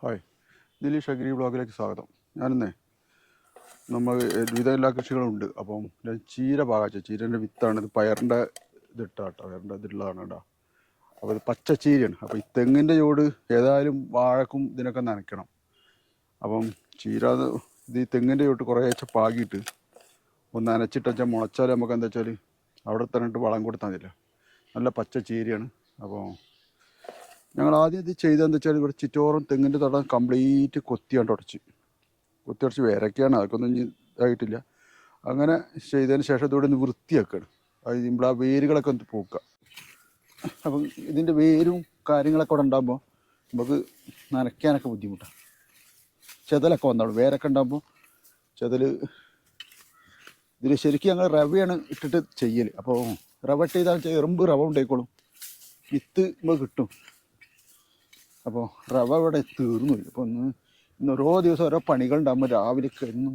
Hi. Dileesh agri ബ്ലോഗിലേക്ക് സ്വാഗതം. ഞാനിന്നേ നമ്മൾ വിവിധ എല്ലാ കൃഷികളുണ്ട്. അപ്പം ഞാൻ ചീര പാകാച്ച ചീരന്റെ വിത്താണ്. ഇത് പയറിന്റെ ഇതിട്ടാട്ടോ. പയറിന്റെ ഇതിലുള്ളതാണ് കേട്ടോ. അപ്പോൾ ഇത് പച്ച ചീരയാണ്. അപ്പോൾ ഈ തെങ്ങിന്റെ ചോട് ഏതായാലും വാഴക്കും ഇതിനൊക്കെ നനയ്ക്കണം. അപ്പം ചീര ഇത് ഈ തെങ്ങിന്റെ ചോട്ട് കുറേശ്ശെ പാകിയിട്ട് ഒന്ന് നനച്ചിട്ട് വെച്ചാൽ മുളച്ചാൽ നമുക്ക് എന്താ വെച്ചാൽ അവിടെ തന്നെ വളം കൊടുത്താൽ മതില്ല നല്ല പച്ച ചീരയാണ്. അപ്പോൾ ഞങ്ങൾ ആദ്യം ഇത് ചെയ്തതെന്ന് വെച്ചാൽ ഇവിടെ ചുറ്റോറും തെങ്ങിന്റെ തടം കംപ്ലീറ്റ് കൊത്തിയാണ്ട് ഉടച്ച്. കൊത്തി ഉടച്ച് വേരൊക്കെയാണ് അതൊക്കെ ഒന്നും ഇതായിട്ടില്ല. അങ്ങനെ ചെയ്തതിന് ശേഷം ഇതോടെ ഒന്ന് വൃത്തിയാക്കുകയാണ് അത് ഇവിടെ ആ വേരുകളൊക്കെ ഒന്ന് പോക്കുക അപ്പം ഇതിന്റെ വേരും കാര്യങ്ങളൊക്കെ ഇവിടെ ഉണ്ടാകുമ്പോൾ നമുക്ക് നനയ്ക്കാനൊക്കെ ബുദ്ധിമുട്ടാണ് ചെതലൊക്കെ വന്നോളൂ. വേരൊക്കെ ഉണ്ടാകുമ്പോൾ ചെതൽ ഇതിൽ ശരിക്കും ഞങ്ങൾ റവയാണ് ഇട്ടിട്ട് ചെയ്യൽ അപ്പോൾ റവ ഇട്ട് ചെയ്താൽ എറുമ്പ് റവ ഉണ്ടായിക്കോളും വിത്ത് നമുക്ക് കിട്ടും. അപ്പോൾ റവ ഇവിടെ തീർന്നു അപ്പോൾ ഒന്ന് ഇന്ന് ഓരോ ദിവസം ഓരോ പണികൾ ഉണ്ടാകുമ്പോൾ രാവിലെ എന്നും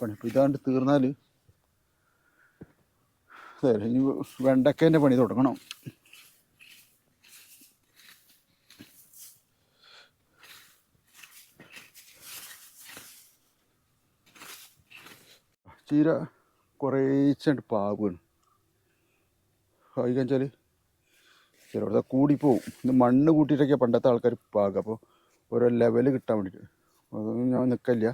പണി. അപ്പോൾ ഇതാണ്ട് തീർന്നാൽ അതെ ഇനി വെണ്ടക്കേന്റെ പണി തുടങ്ങണം. ചീര കുറേച്ചുണ്ട് പാവുകയാണ് കഴിക്കാൻ വെച്ചാൽ ചിലവിടെ കൂടിപ്പോവും. ഇത് മണ്ണ് കൂട്ടിയിട്ടൊക്കെ പണ്ടത്തെ ആൾക്കാർ പാകുക അപ്പോൾ ഓരോ ലെവൽ കിട്ടാൻ വേണ്ടിയിട്ട് അതൊന്നും ഞാൻ നിൽക്കില്ല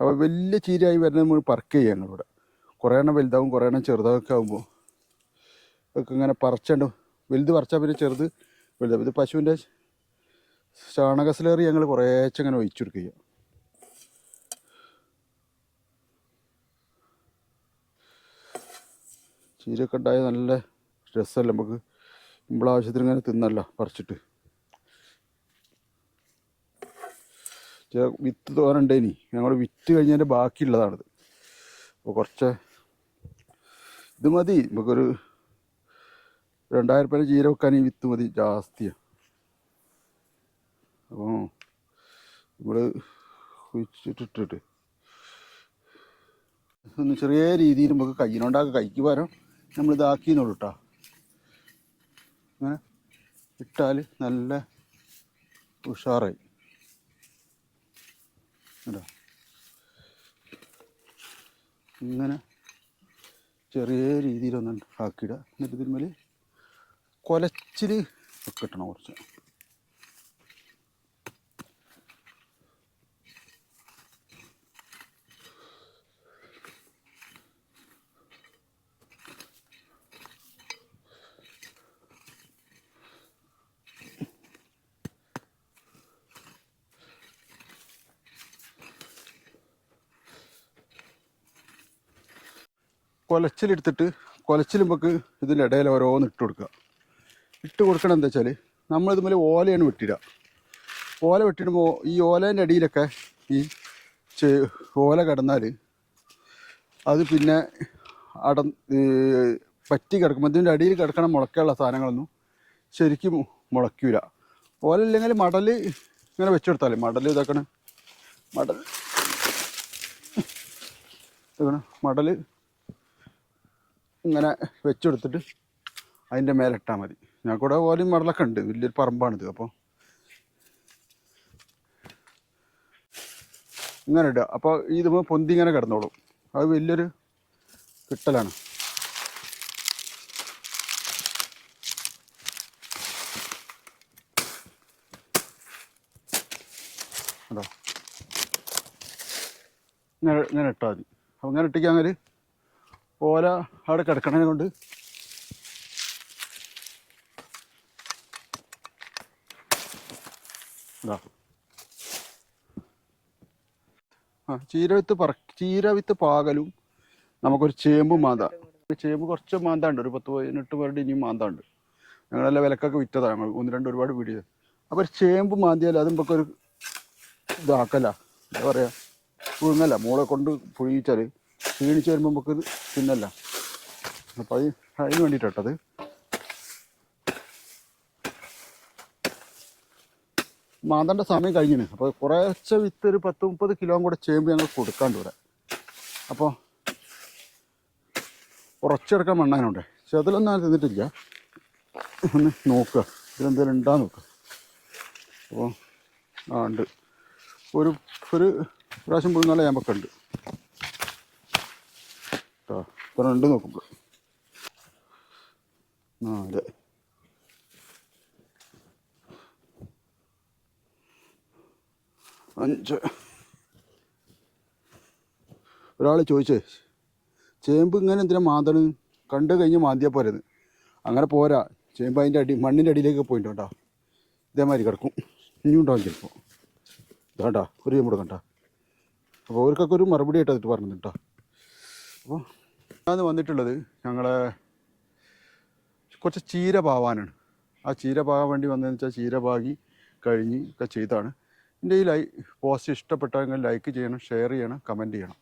അപ്പോൾ വലിയ ചീരയായി വരുന്നത് നമ്മൾ പറക്ക് ചെയ്യണം ഇവിടെ. കുറേ എണ്ണം വലുതാവും കുറേ എണ്ണം ചെറുതാവൊക്കെ ആകുമ്പോൾ ഒക്കെ ഇങ്ങനെ പറിച്ചുണ്ട്. വലുത് പറിച്ചാൽ പിന്നെ ചെറുത് വലുതാവും ഇത് പശുവിന്റെ ചാണകസിലേറി ഞങ്ങൾ കുറേച്ചങ്ങനെ ഒഴിച്ചു കൊടുക്കുക ചീരയൊക്കെ ഉണ്ടായ നല്ല രസമല്ല? നമുക്ക് ഇമ്പളാവശ്യത്തിന് ഇങ്ങനെ തിന്നല്ല പറിച്ചിട്ട്. ചില വിത്ത് തോരണ്ടേനി ഞങ്ങൾ വിറ്റ് കഴിഞ്ഞതിന്റെ ബാക്കിയുള്ളതാണിത്. അപ്പോൾ കുറച്ച് ഇത് മതി. നമുക്കൊരു രണ്ടായിരം രൂപ ചീര വെക്കാൻ ഈ വിത്ത് മതി. ജാസ്തിയാണ് അപ്പോൾ നമ്മൾ കുഴിച്ചിട്ടിട്ടിട്ട്. ഒന്ന് ചെറിയ രീതിയിൽ നമുക്ക് കയ്യിനോണ്ടാക്കി കൈക്ക് ഇതാക്കിന്നുള്ളൂ കേട്ടോ അങ്ങനെ ഇട്ടാൽ നല്ല ഉഷാറായി. കേട്ടോ ഇങ്ങനെ ചെറിയ രീതിയിലൊന്ന് ആക്കിയിടുക. എന്നിട്ട് ഇതിന്മേൽ കൊലച്ചിൽ കിട്ടണം കുറച്ച്. കുലച്ചിലെടുത്തിട്ട് കുലച്ചിൽ നമുക്ക് ഇതിന്റെ ഇടയിൽ ഓരോന്ന് ഇട്ട് കൊടുക്കുക. ഇട്ട് കൊടുക്കണം എന്താ വെച്ചാൽ നമ്മൾ ഇതുപോലെ ഓലയാണ് വെട്ടിടുക ഓല വെട്ടിടുമ്പോൾ ഈ ഓലേന്റെ അടിയിലൊക്കെ ഈ ഓല കിടന്നാൽ അത് പിന്നെ അട പറ്റി കിടക്കുമ്പോൾ ഇതിന്റെ അടിയിൽ കിടക്കണ മുളക്കുള്ള സാധനങ്ങളൊന്നും ശരിക്കും മുളയ്ക്കൂല. ഓല ഇല്ലെങ്കിൽ മടൽ ഇങ്ങനെ വെച്ചെടുത്താലേ മടൽ ഇതാക്കണ. മടൽ ഇതാക്കണ. മടൽ ഇങ്ങനെ വെച്ചെടുത്തിട്ട് അതിന്റെ മേലെ ഇട്ടാൽ മതി. ഞാൻ കൂടെ ഓലയും മടലൊക്കെ ഉണ്ട്. വലിയൊരു പറമ്പാണിത്. അപ്പോൾ ഇങ്ങനെ ഇടുക. അപ്പോൾ ഇത് പൊന്തി ഇങ്ങനെ കിടന്നോളും. അത് വലിയൊരു കിട്ടലാണ്. അതോ ഇങ്ങനെ ഇങ്ങനെ ഇട്ടാൽ മതി. അപ്പോൾ ഇങ്ങനെ ഇട്ടിക്കാങ്കിൽ ഓല അവിടെ കിടക്കണതിനെ കൊണ്ട്. ഇതാ. ആ ചീര വിത്ത് പറ ചീര വിത്ത് പാകലും നമുക്കൊരു ചേമ്പ് മാന്ത. ചേമ്പ് കുറച്ച് മാന്താണ്ട് ഒരു പത്ത് പതിനെട്ട് പേരുടെ ഇനിയും മാന്താണ്ട്. ഞങ്ങളെല്ലാം വിലക്കൊക്കെ വിറ്റതാണ് ഞങ്ങൾ. ഒന്ന് രണ്ട് ഒരുപാട് വീഡിയോ അപ്പോൾ ഒരു ചേമ്പ് മാന്തിയാൽ അത് നമുക്ക് ഒരു ഇതാക്കല. എന്താ പറയുക പുഴുങ്ങല്ല മോളെ കൊണ്ട് പുഴുങ്ങിച്ചാൽ ക്ഷീണിച്ച് വരുമ്പോൾ നമുക്ക് തിന്നല്ല. അപ്പോൾ അത് അതിന് വേണ്ടിയിട്ടത് മാന്തണ്ട സമയം കഴിഞ്ഞിന്. അപ്പോൾ കുറച്ച് വിത്ത് ഒരു പത്ത് മുപ്പത് കിലോ കൂടെ ചേമ്പ് ഞങ്ങൾ കൊടുക്കാണ്ട് ഇവിടെ. അപ്പോൾ കുറച്ചെടുക്കാൻ മണ്ണാനുണ്ട്. പക്ഷെ അതിലൊന്നും ഞാൻ തിന്നിട്ടില്ല. ഒന്ന് നോക്കുക. ഇതിലെന്തെങ്കിലും ഉണ്ടാ നോക്കുക അപ്പോൾ ആ ഉണ്ട്. ഒരു ഒരു പ്രാവശ്യം പുഴുങ്ങാല ഞാമ്പൊക്കെ ഉണ്ട്. ഉണ്ട് നോക്കുമ്പോൾ നാല്. അഞ്ച്. ഒരാൾ ചോദിച്ചേ ചേമ്പ് ഇങ്ങനെ എന്തിനാ മാന്തണ്? കണ്ടു കഴിഞ്ഞ് മാന്തിയാൽ പോരുത് അങ്ങനെ പോരാ. ചേമ്പ് അതിന്റെ അടി മണ്ണിന്റെ അടിയിലേക്ക് പോയിട്ടോ കേട്ടോ. ഇതേമാതിരി കിടക്കും. ഇനിയും ഉണ്ടാവും ചിലപ്പോൾ ഇതാണ്ടാ ഒരു ചേമ്പ് കൊടുക്കണ്ട. അപ്പോൾ അവർക്കൊക്കെ ഒരു മറുപടി ആയിട്ട് അതിട്ട് പറഞ്ഞത് കേട്ടോ അപ്പോൾ ഞാൻ വന്നിട്ടുള്ളത്. ഞങ്ങളെ കുറച്ച് ചീര പാവാനാണ്. ആ ചീര പാകാൻ വേണ്ടി വന്നതെന്ന് വെച്ചാൽ ചീര പാകി കഴിഞ്ഞ് ഒക്കെ ചെയ്താണ്. എന്റെ ഈ ലൈ പോസ്റ്റ് ഇഷ്ടപ്പെട്ടെങ്കിൽ ലൈക്ക് ചെയ്യണം ഷെയർ ചെയ്യണം കമന്റ് ചെയ്യണം.